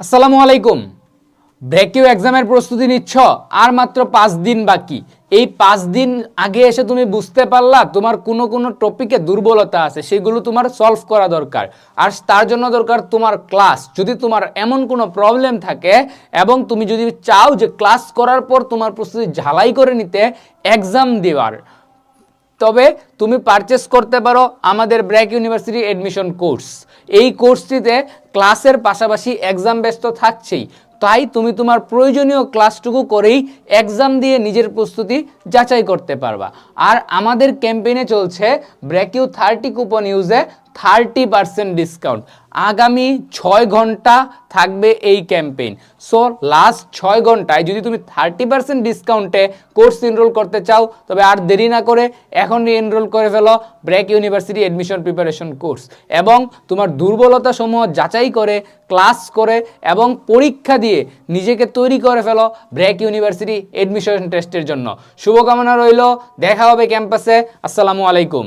আসসালামু আলাইকুম। ব্রেকিউ এক্সামের প্রস্তুতি নিচ্ছ, আর মাত্র পাঁচ দিন বাকি। এই পাঁচ দিন আগে এসে তুমি বুঝতে পারলা তোমার কোনো কোনো টপিকে দুর্বলতা আছে, সেগুলো তোমার সলভ করা দরকার। আর তার জন্য দরকার তোমার ক্লাস যদি তোমার এমন কোনো প্রবলেম থাকে এবং তুমি যদি চাও যে ক্লাস করার পর তোমার প্রস্তুতি ঝালাই করে নিতে এক্সাম দেওয়ার। তবে তুমি পারচেস করতে পারো আমাদের ব্র্যাক ইউনিভার্সিটি অ্যাডমিশন কোর্স এই কোর্সটিতে ক্লাসের পাশাপাশি এক্সাম ব্যস্ত থাকছেই। তাই তুমি তোমার প্রয়োজনীয় ক্লাসটুকু করেই এক্সাম দিয়ে নিজের প্রস্তুতি যাচাই করতে পারবা। আর আমাদের ক্যাম্পেইনে চলছে ব্র্যাকিউ থার্টি কুপন ইউজে থার্টি পার্সেন্ট ডিসকাউন্ট। আগামী ছয় ঘণ্টা থাকবে এই ক্যাম্পেইন। সো লাস্ট ছয় ঘন্টায় যদি তুমি থার্টি পার্সেন্ট ডিসকাউন্টে কোর্স এনরোল করতে চাও, তবে আর দেরি না করে এখনই এনরোল করে ফেলো BRAC university admission preparation course এবং তোমার দুর্বলতা সমূহ যাচাই করে ক্লাস করে এবং পরীক্ষা দিয়ে নিজেকে তৈরি করে ফেলো ব্র্যাক ইউনিভার্সিটি এডমিশন টেস্টের জন্য। শুভকামনা রইল, দেখা হবে ক্যাম্পাসে, আসসালামু আলাইকুম।